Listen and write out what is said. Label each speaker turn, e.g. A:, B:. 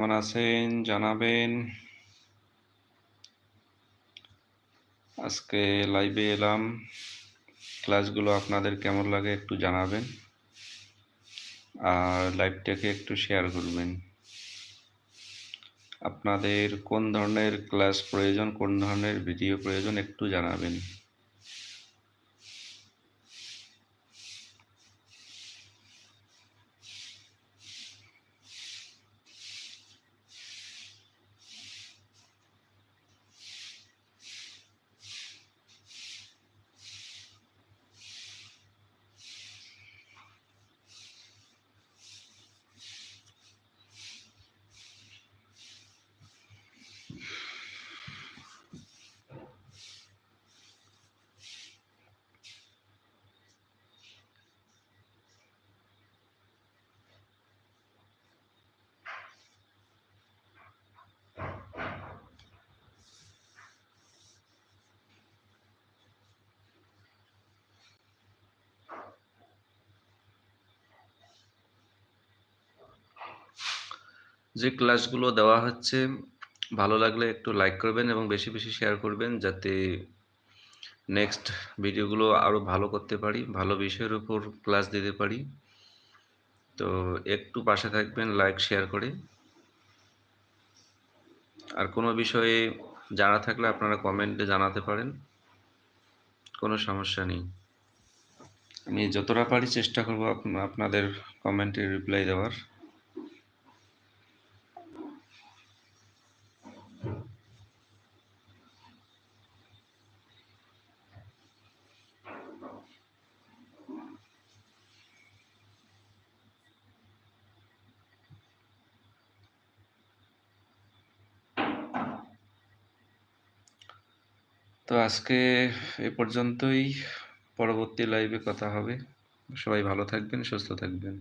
A: কেমন আছেন? জানাবেন। আজকে লাইভে এলাম। ক্লাসগুলো আপনাদের কেমন লাগে একটু জানাবেন। আর লাইভটাকে একটু শেয়ার করবেন। আপনাদের কোন ধরনের ক্লাস প্রয়োজন, কোন ধরনের ভিডিও প্রয়োজন একটু জানাবেন। যে ক্লাসগুলো দেওয়া হচ্ছে, ভালো লাগলে একটু লাইক করবেন এবং বেশি বেশি শেয়ার করবেন যাতে নেক্সট ভিডিওগুলো আরও ভালো করতে পারি, ভালো বিষয়ের উপর ক্লাস দিতে পারি। তো একটু পাশে থাকবেন লাইক শেয়ার করে। আর কোনো বিষয়ে জানা থাকলে আপনারা কমেন্টে জানাতে পারেন। কোনো সমস্যা নেই। আমি যতটা পারি চেষ্টা করব আপ- আপনাদের কমেন্টে রিপ্লাই দেওয়ার। তো আজকে এ পর্যন্তই। পরবর্তী লাইভে কথা হবে। সবাই ভালো থাকবেন সুস্থ থাকবেন।